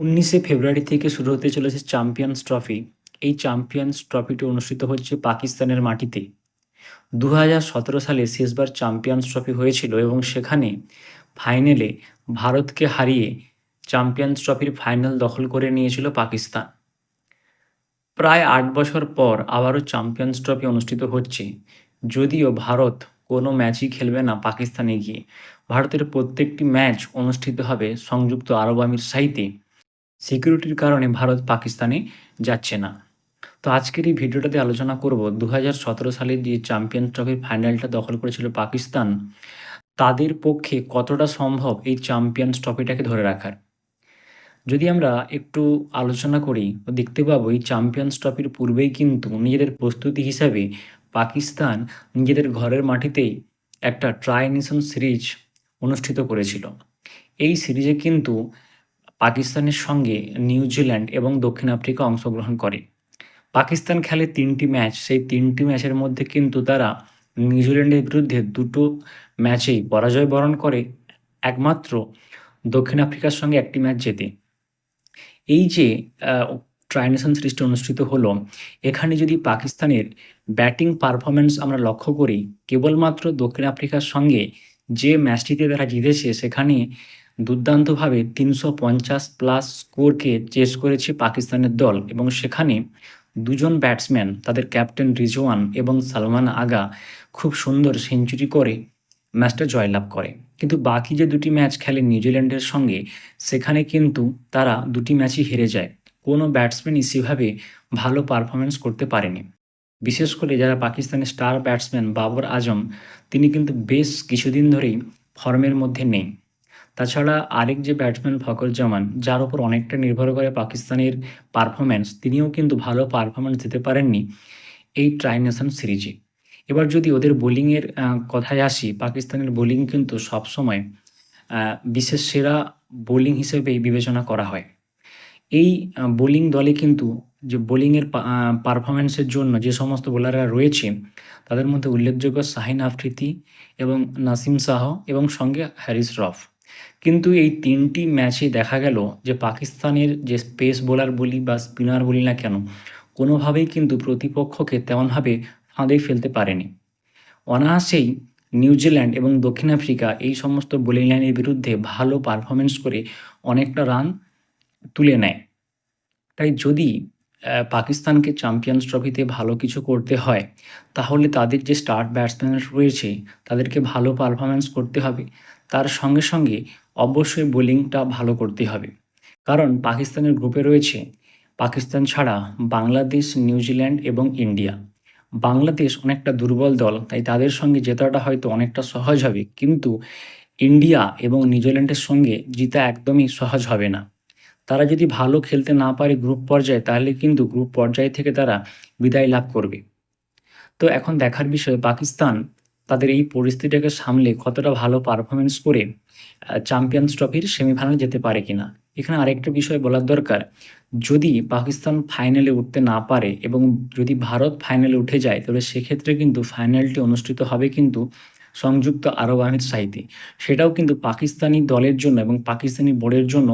উনিশে ফেব্রুয়ারি থেকে শুরু হতে চলেছে চ্যাম্পিয়ন্স ট্রফি। এই চ্যাম্পিয়ন্স ট্রফিটি অনুষ্ঠিত হচ্ছে পাকিস্তানের মাটিতে। দু হাজার সতেরো সালে শেষবার চ্যাম্পিয়ন্স ট্রফি হয়েছিল এবং সেখানে ফাইনালে ভারতকে হারিয়ে চ্যাম্পিয়ন্স ট্রফির ফাইনাল দখল করে নিয়েছিল পাকিস্তান। প্রায় আট বছর পর আবারও চ্যাম্পিয়ন্স ট্রফি অনুষ্ঠিত হচ্ছে। যদিও ভারত কোনো ম্যাচই খেলবে না পাকিস্তানে গিয়ে। ভারতের প্রত্যেকটি ম্যাচ অনুষ্ঠিত হবে সংযুক্ত আরব আমির সাইতে সিকিউরিটির কারণে ভারত পাকিস্তানে যাচ্ছে না। তো আজকের এই ভিডিওটাতে আলোচনা করব দু হাজার সতেরো সালে যে চ্যাম্পিয়ন ট্রফির ফাইনালটা দখল করেছিল পাকিস্তান, তাদের পক্ষে কতটা সম্ভব এই চ্যাম্পিয়ন্স ট্রফিটাকে ধরে রাখার? যদি আমরা একটু আলোচনা করি, দেখতে পাবো এই চ্যাম্পিয়ন্স ট্রফির পূর্বেই কিন্তু নিজেদের প্রস্তুতি হিসাবে পাকিস্তান নিজেদের ঘরের মাটিতেই একটা ট্রাই নেশন সিরিজ অনুষ্ঠিত করেছিল। এই সিরিজে কিন্তু পাকিস্তানের সঙ্গে নিউজিল্যান্ড এবং দক্ষিণ আফ্রিকা অংশগ্রহণ করে। পাকিস্তান খেলে তিনটি ম্যাচ, সেই তিনটি ম্যাচের মধ্যে কিন্তু তারা নিউজিল্যান্ডের বিরুদ্ধে দুটো ম্যাচেই পরাজয় বরণ করে, একমাত্র দক্ষিণ আফ্রিকার সঙ্গে একটি ম্যাচ জেতে। এই যে ট্রাইনেশন সিরিজটা অনুষ্ঠিত হলো, এখানে যদি পাকিস্তানের ব্যাটিং পারফরমেন্স আমরা লক্ষ্য করি, কেবলমাত্র দক্ষিণ আফ্রিকার সঙ্গে যে ম্যাচটিতে তারা জিতেছে, সেখানে দুর্দান্তভাবে তিনশো পঞ্চাশ প্লাস স্কোরকে চেস করেছে পাকিস্তানের দল এবং সেখানে দুজন ব্যাটসম্যান তাদের ক্যাপ্টেন রিজওয়ান এবং সালমান আগা খুব সুন্দর সেঞ্চুরি করে ম্যাচটা জয়লাভ করে। কিন্তু বাকি যে দুটি ম্যাচ খেলে নিউজিল্যান্ডের সঙ্গে, সেখানে কিন্তু তারা দুটি ম্যাচই হেরে যায়। কোনো ব্যাটসম্যানই সেভাবে ভালো পারফরমেন্স করতে পারেনি। বিশেষ করে যারা পাকিস্তানের স্টার ব্যাটসম্যান বাবর আজম, তিনি কিন্তু বেশ কিছুদিন ধরেই ফর্মের মধ্যে নেই। তাছাড়া আরেক যে ব্যাটসম্যান ফকর জামান যার উপর অনেকটা নির্ভর করে পাকিস্তানের পারফরম্যান্স তিনিও কিন্তু ভালো পারফরমেন্স দিতে পারেননি এই ট্রাইনেশন সিরিজে এবার যদি ওদের বোলিংয়ের কথায় আসি, পাকিস্তানের বোলিং কিন্তু সবসময় বিশেষ সেরা বোলিং হিসেবেই বিবেচনা করা হয়। এই বোলিং দলে কিন্তু যে বোলিংয়ের পারফরমেন্সের জন্য যে সমস্ত বোলাররা রয়েছে, তাদের মধ্যে উল্লেখযোগ্য শাহিন আফ্রিদি এবং নাসিম শাহ এবং সঙ্গে হ্যারিস রফ। কিন্তু এই তিনটি ম্যাচে দেখা গেল যে পাকিস্তানের যে স্পেস বোলার বলি বা স্পিনার বলি না কেন, কোনোভাবেই কিন্তু প্রতিপক্ষকে তেমনভাবে ফাঁদে ফেলতে পারেনি। অনায়াসেই নিউজিল্যান্ড এবং দক্ষিণ আফ্রিকা এই সমস্ত বোলিং লাইনের বিরুদ্ধে ভালো পারফরমেন্স করে অনেকটা রান তুলে নেয়। তাই যদি পাকিস্তানকে চ্যাম্পিয়ন্স ট্রফিতে ভালো কিছু করতে হয়, তাহলে তাদের যে স্টার্ট ব্যাটসম্যান রয়েছে, তাদেরকে ভালো পারফরমেন্স করতে হবে। তার সঙ্গে সঙ্গে অবশ্যই বোলিংটা ভালো করতে হবে। কারণ পাকিস্তানের গ্রুপে রয়েছে পাকিস্তান ছাড়া বাংলাদেশ, নিউজিল্যান্ড এবং ইন্ডিয়া। বাংলাদেশ অনেকটা দুর্বল দল, তাই তাদের সঙ্গে জেতাটা হয়তো অনেকটা সহজ হবে, কিন্তু ইন্ডিয়া এবং নিউজিল্যান্ডের সঙ্গে জিতা একদমই সহজ হবে না। তারা যদি ভালো খেলতে না পারে গ্রুপ পর্যায়ে, তাহলে কিন্তু গ্রুপ পর্যায় থেকে তারা বিদায় লাভ করবে। তো এখন দেখার বিষয় পাকিস্তান তাদের এই পরিস্থিতিটাকে সামলে কতটা ভালো পারফরমেন্স করে চ্যাম্পিয়ন্স ট্রফির সেমিফাইনালে যেতে পারে কিনা? এখানে আরেকটা বিষয় বলার দরকার। যদি পাকিস্তান ফাইনালে উঠতে না পারে এবং যদি ভারত ফাইনালে উঠে যায় তবে সেক্ষেত্রে কিন্তু ফাইনালটি অনুষ্ঠিত হবে কিন্তু সংযুক্ত আরব আমির সাহিতে সেটাও কিন্তু পাকিস্তানি দলের জন্য এবং পাকিস্তানি বোর্ডের জন্য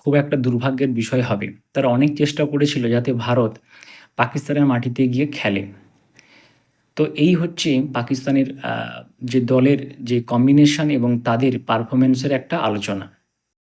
খুব একটা দুর্ভাগ্যের বিষয় হবে। তারা অনেক চেষ্টা করেছিল যাতে ভারত পাকিস্তানের মাটিতে গিয়ে খেলে। তো এই হচ্ছে পাকিস্তানের যে দলের যে কম্বিনেশন এবং তাদের পারফরমেন্সের একটা আলোচনা।